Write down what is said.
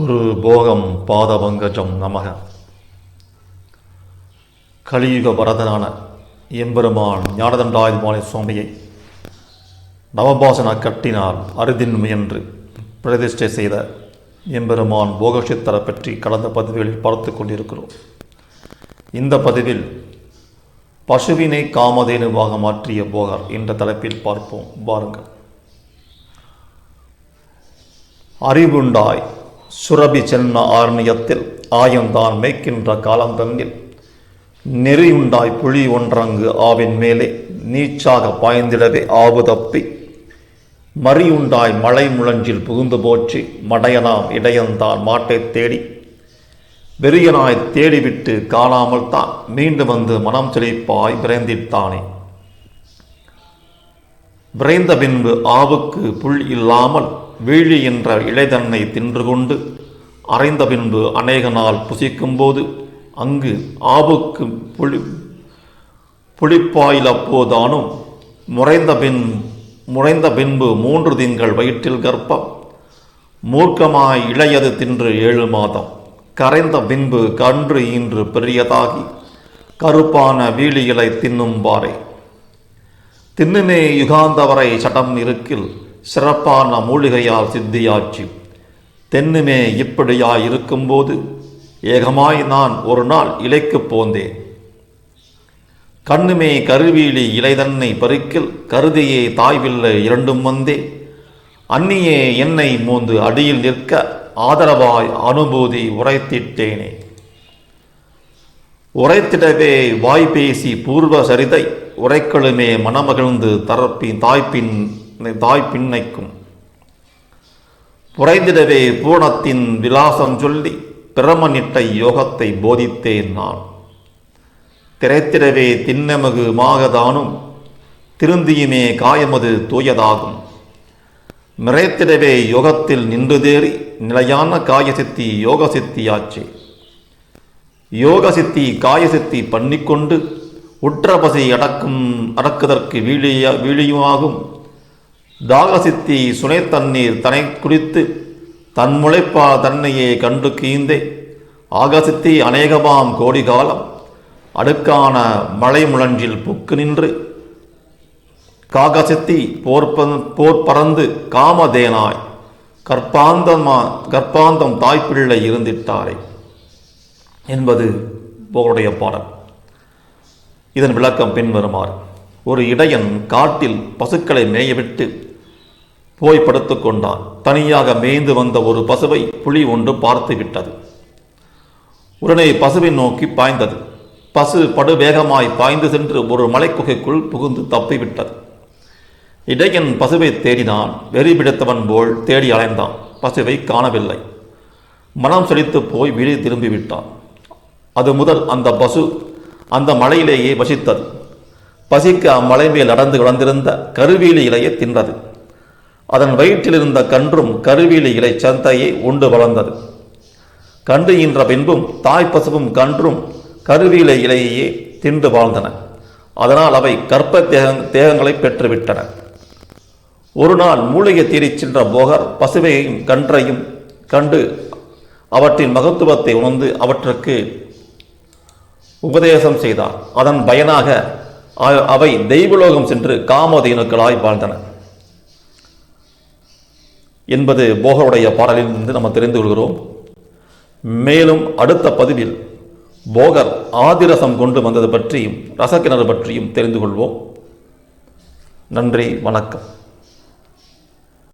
குரு போகம் பாதபங்கஜம் நமக. கலியுக வரதனான எம்பெருமான் ஞானதண்டாயுதமானி சுவாமியை நவபாசன கட்டினால் அருதின் முயன்று பிரதிஷ்டை செய்த எம்பெருமான் போகஷித்தரை பற்றி கடந்த பதிவுகளில் பார்த்து கொண்டிருக்கிறோம். இந்த பதிவில் பசுவினை காமதேனுவாக மாற்றிய போகர் என்ற தலைப்பில் பார்ப்போம். பாருங்கள். அறிவுண்டாய் சுரபி சென்ன ஆர்ணியத்தில் ஆயந்தான் மேய்க்கின்ற காலந்தங்கில் நெறியுண்டாய் புலி ஒன்றங்கு ஆவின் மேலே நீச்சாக பாய்ந்திடவே ஆவு தப்பி. மறியுண்டாய் மலை முழஞ்சில் புகுந்து போச்சு மடையனாம் இடையந்தான் மாட்டைத் தேடி. வெறியனாய் தேடிவிட்டு காணாமல் தான் மீண்டு வந்து மனம் செழிப்பாய் விரைந்திட்டானே. விரைந்த பின்பு ஆவுக்கு புல் இல்லாமல் வீழி என்ற இளைதன்னை தின்று கொண்டு அரைந்த பின்பு அநேக நாள் புசிக்கும்போது அங்கு ஆபுக்கு புளி புளிப்பாயில் அப்போதானும் முறைந்த பின் முறைந்த பின்பு மூன்று திங்கள் வயிற்றில் கர்ப்பம். மூர்க்கமாய் இளையது தின்று ஏழு மாதம். கரைந்த பின்பு கன்று இன்று பெரியதாகி கருப்பான வீழிகளை தின்னும் பாறை தின்னுமே யுகாந்தவரை சடம் இருக்கில் சிறப்பான மூலிகையால் சித்தியாச்சு. தென்னுமே இப்படியாய் இருக்கும்போது ஏகமாய் நான் ஒரு நாள் இலைக்குப் போந்தேன். கண்ணுமே கருவீழி இலைதன்னை பருக்கில் கருதியே தாய்வில்லை இரண்டும் வந்தே. அன்னியே என்னை மூந்து அடியில் நிற்க ஆதரவாய் அனுபூதி உரைத்திட்டேனே. உரைத்திடவே வாய் பேசி பூர்வ சரிதை உரைக்களுமே மனமகிழ்ந்து தரப்பின் தாய்ப்பின் தாய் பின்னைக்கும். புரைந்திடவே பூரணத்தின் விலாசம் சொல்லி பிரமனிட்ட யோகத்தை போதித்தேன் நான். திரைத்திடவே திண்ணமகு மாகதானும் திருந்தியுமே காயமது தூயதாகும். மிரைத்திடவே யோகத்தில் நின்று தேறி நிலையான காயசித்தி யோக சித்தியாச்சு யோக சித்தி காயசித்தி பண்ணிக்கொண்டு உற்றபசி அடக்கும் அடக்குதற்கு வீழிய வீழியுமாகும். தாகசித்தி சுனை தண்ணீர் தனை குடித்து தன் முளைப்பா தன்னையே கண்டு கீந்தே. ஆகசித்தி அநேகமாம் கோடி காலம் அடுக்கான மழை முழஞ்சில் புக்கு நின்று. காகசித்தி போர்பந் போர் பறந்து காமதேனாய் கற்பாந்தமா கற்பாந்தம் தாய்ப்பிள்ளை இருந்திட்டாரே என்பது போருடைய பாடல். இதன் விளக்கம் பின்வருமாறு. ஒரு இடையன் காட்டில் பசுக்களை மேயவிட்டு போய் படுத்துக்கொண்டான் தனியாக மேய்ந்து வந்த ஒரு பசுவை புலி ஒன்று பார்த்து விட்டது. உடனே பசுவை நோக்கி பாய்ந்தது. பசு படுவேகமாய் பாய்ந்து சென்று ஒரு மலைக்குகைக்குள் புகுந்து தப்பிவிட்டது இடையன் பசுவை தேடினான். வெறி பிடித்தவன் போல் தேடி அலைந்தான். பசுவை காணவில்லை. மனம் செழித்து போய் வீடு திரும்பிவிட்டான் அது முதல் அந்த பசு அந்த மலையிலேயே வசித்தது. பசிக்கு அம்மலை மேல் நடந்து வளர்ந்திருந்த கருவீலி இலையை தின்றது. அதன் வயிற்றில் இருந்த கன்றும் கருவீலி இலை சந்தையை உண்டு வளர்ந்தது. கன்று ஈன்ற பின்பும் தாய் பசுவும் கன்றும் கருவீலை இலையையே தின்று வாழ்ந்தன. அதனால் அவை கற்ப தேக தேகங்களை பெற்றுவிட்டன. ஒரு நாள் மூலிகை தீரிச் சென்ற போகர் பசுவையும் கன்றையும் கண்டு அவற்றின் மகத்துவத்தை உணர்ந்து அவற்றுக்கு உபதேசம் செய்தார். அதன் பயனாக அவை தெய்வலோகம் சென்று காமதேனுக்களாய் வாழ்ந்தன. என்பது போகருடைய பாடலிலிருந்து நம்ம தெரிந்து கொள்கிறோம். மேலும் அடுத்த பதிவில் போகர் ஆதிரசம் கொண்டு வந்தது பற்றியும் ரசக்கிணறு பற்றியும் தெரிந்து கொள்வோம். நன்றி வணக்கம்.